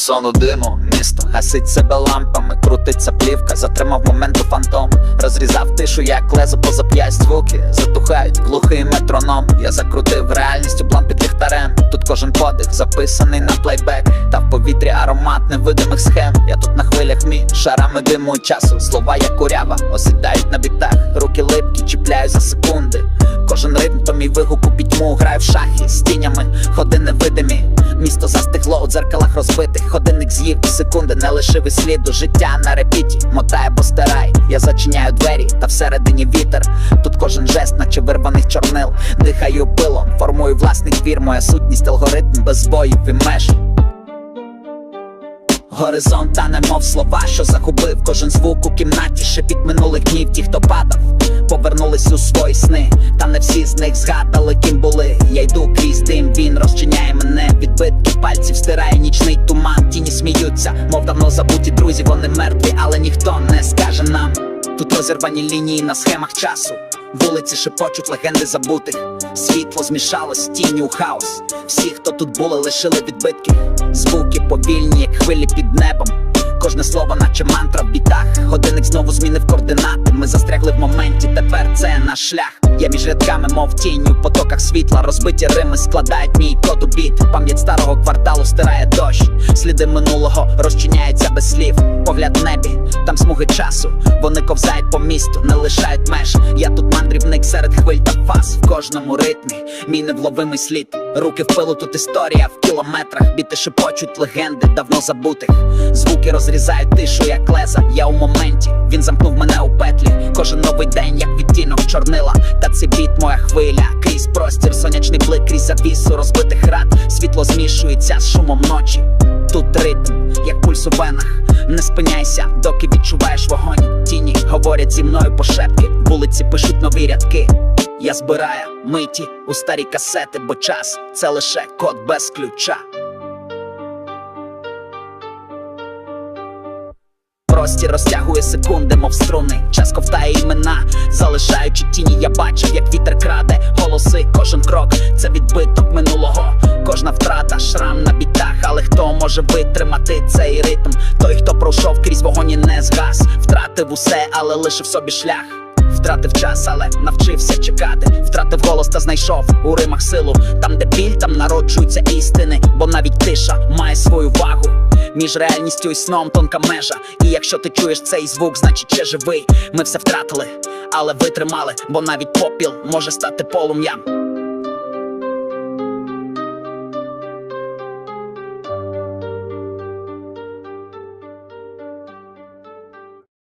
Сону диму, місто гасить себе лампами, крутиться плівка, затримав моменту фантом, розрізав тишу, як лезо поза п'ять звуки, затухають глухий метроном. Я закрутив реальність облам під ліхтарем. Тут кожен подих записаний на плейбек, та в повітрі аромат невидимих схем. Я тут на хвилях мій шарами диму часу. Слова як курява, осідають на бітах, руки липкі, чіпляю за секунди. Кожен ритм то мій вигук у пітьму граю в шахи з розбитих. Годинник з'їв і секунди, не лишив і сліду. Життя на репіті, мотає, бо стирай. Я зачиняю двері, та всередині вітер. Тут кожен жест, наче вирваних чорнил. Дихаю пилом, формую власний твір, моя сутність, алгоритм без збоїв і меж. Горизонт та немов слова, що загубив кожен звук у кімнаті, шепіт минулих днів, ті, хто падав, повернулись у свої сни, та не всі з них згадали, ким були. Я йду крізь дим, він розчиняє мене, пальців стирає нічний туман, тіні сміються, мов давно забуті друзі, вони мертві, але ніхто не скаже нам. Тут розірвані лінії на схемах часу. Вулиці шепочуть легенди забутих. Світло змішалось з тінню у хаос. Всі, хто тут були, лишили відбитки. Звуки повільні, як хвилі під небом. Кожне слово, наче мантра в бітах. Годинник знову змінив координати. Ми застрягли в моменті, тепер це наш шлях. Я між рядками, мов тінь у потоках світла. Розбиті рими складають мій код у біт. Сліди минулого розчиняються без слів. Погляд в небі, там смуги часу. Вони ковзають по місту, не лишають меж. Я тут мандрівник серед хвиль та фаз в кожному ритмі. Мій невловимий слід. Руки в пилу, тут історія в кілометрах. Біти шепочуть легенди давно забутих. Звуки розрізають тишу, як леза. Я у моменті, він замкнув мене у петлі. Кожен новий день, як відтінок чорнила. Та це біт, моя хвиля. Крізь простір, сонячний блик, крізь завісу розбитих рад. Світло змішується з шумом ночі. Тут ритм, як пульс у венах. Не спиняйся, доки відчуваєш вогонь. Тіні говорять зі мною по шепті. Вулиці пишуть нові рядки. Я збираю миті у старі касети, бо час це лише код без ключа. Простір розтягує секунди, мов струни. Час ковтає імена, залишаючи тіні, я бачив, як вітер краде, голоси, кожен крок це відбиток минулого. Кожна втрата, шрам на хто може витримати цей ритм? Той, хто пройшов крізь вогонь не згас, втратив усе, але лишив собі шлях. Втратив час, але навчився чекати. Втратив голос та знайшов у римах силу. Там, де біль, там народжуються істини, бо навіть тиша має свою вагу. Між реальністю і сном тонка межа. І якщо ти чуєш цей звук, значить ще живий. Ми все втратили, але витримали, бо навіть попіл може стати полум'ям.